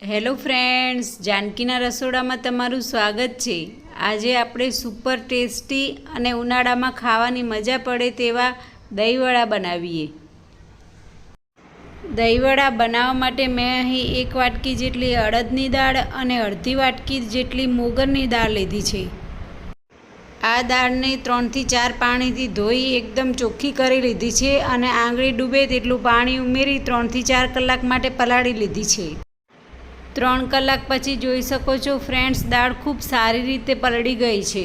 Hello friends જાનકીના રસોડામાં તમારું સ્વાગત છે આજે આપણે સુપર ટેસ્ટી અને ઉનાળામાં ખાવાની મજા પડે તેવા દહીંવડા બનાવીએ દહીંવડા બનાવવા માટે મેં અહીં એક વાટકી જેટલી અડદની દાળ અને અડધી વાટકી જેટલી મોગરની દાળ લીધી છે આ દાળને ત્રણથી ચાર પાણીથી ધોઈ એકદમ ચોખ્ખી કરી લીધી છે અને આંગળી ડૂબે તેટલું પાણી ઉમેરી ત્રણથી ચાર કલાક માટે પલાળી લીધી છે. ત્રણ કલાક પછી જોઈ શકો છો, ફ્રેન્ડ્સ, દાળ ખૂબ સારી રીતે પલળી ગઈ છે.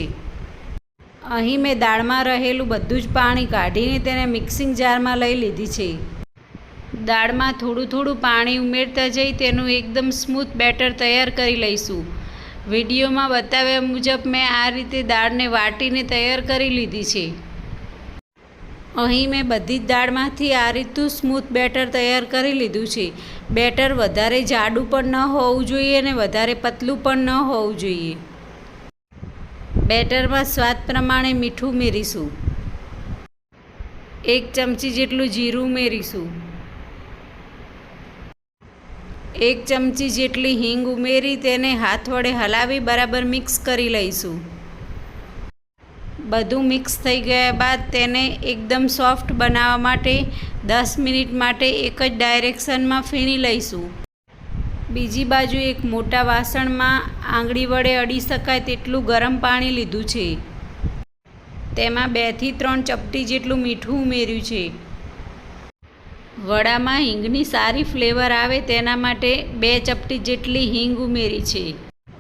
અહીં મેં દાળમાં રહેલું બધું જ પાણી કાઢીને તેને મિક્સિંગ જારમાં લઈ લીધી છે. દાળમાં થોડું થોડું પાણી ઉમેરતા જઈ તેનું એકદમ સ્મૂથ બેટર તૈયાર કરી લઈશું. વિડીયોમાં બતાવ્યા મુજબ મેં આ રીતે દાળને વાટીને તૈયાર કરી લીધી છે. અહીં મેં બધી જ દાળમાંથી આ રીતનું સ્મૂથ બેટર તૈયાર કરી લીધું છે. બેટર વધારે જાડું પણ ન હોવું જોઈએ અને વધારે પતલું પણ ન હોવું જોઈએ. બેટરમાં સ્વાદ પ્રમાણે મીઠું ઉમેરીશું એક ચમચી જેટલું જીરું ઉમેરીશું એક ચમચી જેટલી હિંગ ઉમેરી તેને હાથ વડે હલાવી બરાબર મિક્સ કરી લઈશું. બધું મિક્સ થઈ ગયા બાદ તેને એકદમ સોફ્ટ બનાવવા માટે દસ મિનિટ માટે એક જ ડાયરેક્શનમાં ફીણી લઈશું. બીજી બાજુ એક મોટા વાસણમાં આંગળી વડે અડી શકાય તેટલું ગરમ પાણી લીધું છે. તેમાં બેથી ત્રણ ચપટી જેટલું મીઠું ઉમેર્યું છે. વડામાં હિંગની સારી ફ્લેવર આવે તેના માટે બે ચપટી જેટલી હિંગ ઉમેરી છે.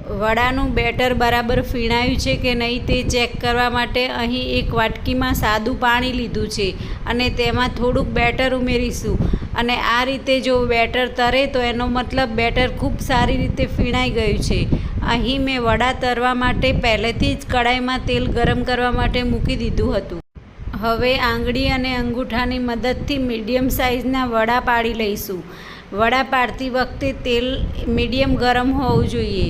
વડાનું બેટર બરાબર ફીણાયું છે કે નહીં તે ચેક કરવા માટે અહીં એક વાટકીમાં સાદું પાણી લીધું છે અને તેમાં થોડુંક બેટર ઉમેરીશું. અને આ રીતે જો બેટર તરે તો એનો મતલબ બેટર ખૂબ સારી રીતે ફીણાઈ ગયું છે. અહીં મેં વડા તરવા માટે પહેલેથી જ કડાઈમાં તેલ ગરમ કરવા માટે મૂકી દીધું હતું. હવે આંગળી અને અંગૂઠાની મદદથી મીડિયમ સાઇઝના વડા પાડી લઈશું. વડા પાડતી વખતે તેલ મીડિયમ ગરમ હોવું જોઈએ.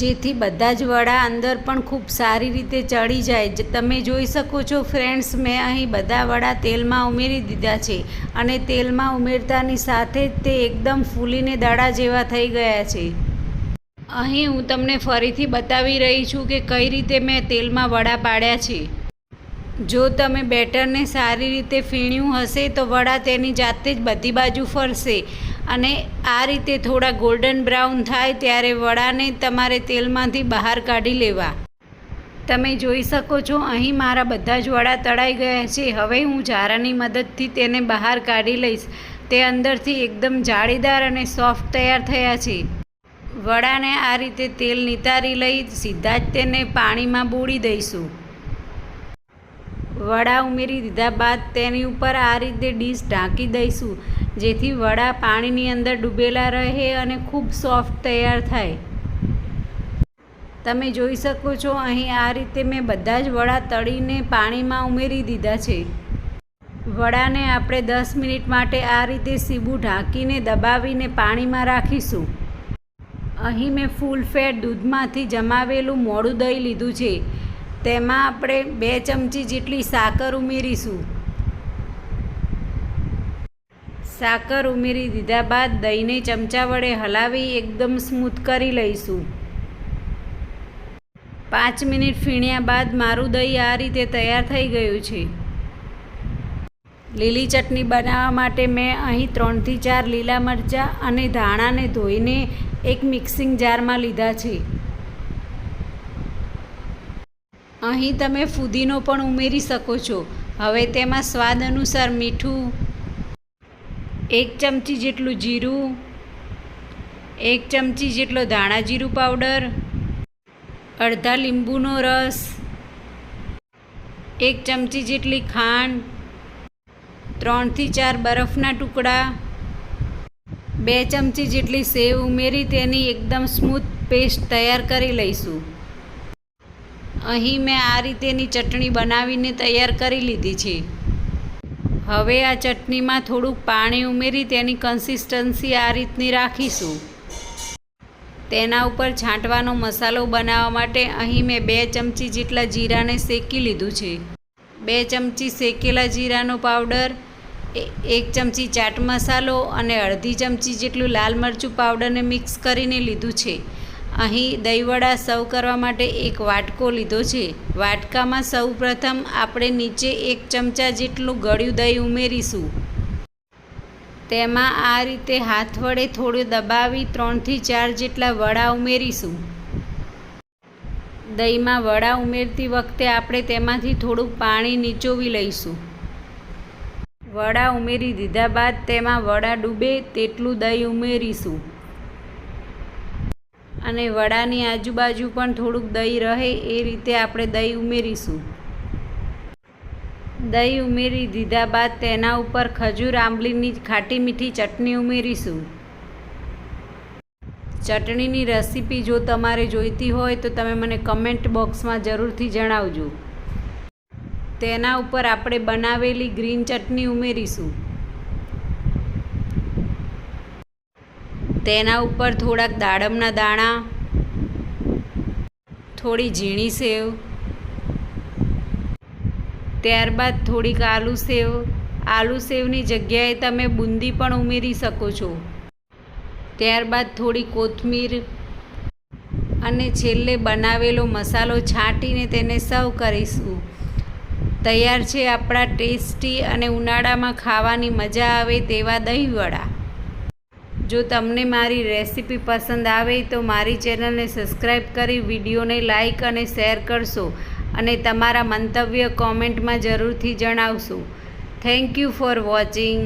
જેથી બધા જ વડા અંદર પણ ખૂબ સારી રીતે ચડી જાય. તમે જોઈ શકો છો ફ્રેન્ડ્સ, મેં અહીં બધા વડા તેલમાં ઉમેરી દીધા છે અને તેલમાં ઉમેરતાની સાથે જ તે એકદમ ફૂલીને દડા જેવા થઈ ગયા છે. અહીં હું તમને ફરીથી બતાવી રહી છું કે કઈ રીતે મેં તેલમાં વડા પાડ્યા છે. જો તમે બેટરને સારી રીતે ફીણ્યું હશે તો વડા તેની જાતે જ બધી બાજુ ફરશે. અને આ રીતે થોડા ગોલ્ડન બ્રાઉન થાય ત્યારે વડાને તમારે તેલમાંથી બહાર કાઢી લેવા. તમે જોઈ શકો છો, અહીં મારા બધા જ વડા તળાઈ ગયા છે. હવે હું ઝારાની મદદથી તેને બહાર કાઢી લઈશ. તે અંદરથી એકદમ જાળીદાર અને સોફ્ટ તૈયાર થયા છે. વડાને આ રીતે તેલ નિતારી લઈ સીધા જ તેને પાણીમાં બોળી દઈશું. વડા ઉમેરી દીધા બાદ તેની ઉપર આ રીતે ડીશ ઢાંકી દઈશું, જેથી વડા પાણીની અંદર ડૂબેલા રહે અને ખૂબ સોફ્ટ તૈયાર થાય. તમે જોઈ શકો છો, અહીં આ રીતે મેં બધા જ વડા તળીને પાણીમાં ઉમેરી દીધા છે. વડાને આપણે દસ મિનિટ માટે આ રીતે સીબું ઢાંકીને દબાવીને પાણીમાં રાખીશું. અહીં મેં ફૂલ ફેટ દૂધમાંથી જમાવેલું મોડું દહીં લીધું છે. તેમાં આપણે બે ચમચી જેટલી સાકર ઉમેરીશું. સાકર ઉમેરી દીધા બાદ દહીંને ચમચા વડે હલાવી એકદમ સ્મૂથ કરી લઈશું. પાંચ મિનિટ ફીણ્યા બાદ મારું દહીં આ રીતે તૈયાર થઈ ગયું છે. લીલી ચટણી બનાવવા માટે મેં અહીં ત્રણથી ચાર લીલા મરચાં અને ધાણાને ધોઈને એક મિક્સિંગ જારમાં લીધા છે. અહીં તમે ફુદીનો પણ ઉમેરી શકો છો. હવે તેમાં સ્વાદ અનુસાર મીઠું, એક ચમચી જેટલું જીરું, એક ચમચી જેટલો ધાણા જીરું પાવડર, અડધા લીંબુનો રસ, એક ચમચી જેટલી ખાંડ, ત્રણથી ચાર બરફના ટુકડા, બે ચમચી જેટલી સેવ ઉમેરી તેની એકદમ સ્મૂથ પેસ્ટ તૈયાર કરી લઈશું. અહીં મેં આ રીતેની ચટણી બનાવીને તૈયાર કરી લીધી છે. હવે આ ચટણીમાં થોડુંક પાણી ઉમેરી તેની કન્સિસ્ટન્સી આ રીતની રાખીશું. તેના ઉપર છાંટવાનો મસાલો બનાવવા માટે અહીં મેં બે ચમચી જેટલા જીરાને શેકી લીધું છે. બે ચમચી શેકેલા જીરાનો પાવડર એક ચમચી ચાટ મસાલો અને અડધી ચમચી જેટલું લાલ મરચું પાવડરને મિક્સ કરીને લીધું છે. અહીં દહીંવડા સર્વ કરવા માટે એક વાટકો લીધો છે. વાટકામાં સૌ પ્રથમ આપણે નીચે એક ચમચા જેટલું ગળ્યું દહીં ઉમેરીશું. તેમાં આ રીતે હાથ વડે થોડું દબાવી ત્રણથી ચાર જેટલા વડા ઉમેરીશું. દહીંમાં વડા ઉમેરતી વખતે આપણે તેમાંથી થોડુંક પાણી નીચોવી લઈશું. વડા ઉમેરી દીધા બાદ તેમાં વડા ડૂબે તેટલું દહીં ઉમેરીશું. અને વડાની આજુબાજુ પણ થોડુંક દહીં રહે એ રીતે આપણે દહીં ઉમેરીશું. દહીં ઉમેરી દીધા બાદ તેના ઉપર ખજૂર, આંબલીની ખાટી મીઠી ચટણી ઉમેરીશું. ચટણીની રેસીપી જો તમારે જોઈતી હોય તો તમે મને કમેન્ટ બોક્સમાં જરૂરથી જણાવજો. તેના ઉપર આપણે બનાવેલી ગ્રીન ચટણી ઉમેરીશું. તેના ઉપર થોડાક દાડમના દાણા, થોડી ઝીણી સેવ, ત્યારબાદ થોડીક આલુ સેવ. આલુ સેવની જગ્યાએ તમે બુંદી પણ ઉમેરી શકો છો. ત્યારબાદ થોડી કોથમીર અને છેલ્લે બનાવેલો મસાલો છાંટીને તેને સર્વ કરીશું. તૈયાર છે આપણા ટેસ્ટી અને ઉનાળામાં ખાવાની મજા આવે તેવા દહીંવડા. જો તમને મારી રેસીપી પસંદ આવે તો મારી ચેનલને સબસ્ક્રાઈબ કરી વિડીયોને લાઈક અને શેર કરશો અને તમારા મંતવ્ય કોમેન્ટમાં જરૂરથી જણાવશો. Thank you for watching.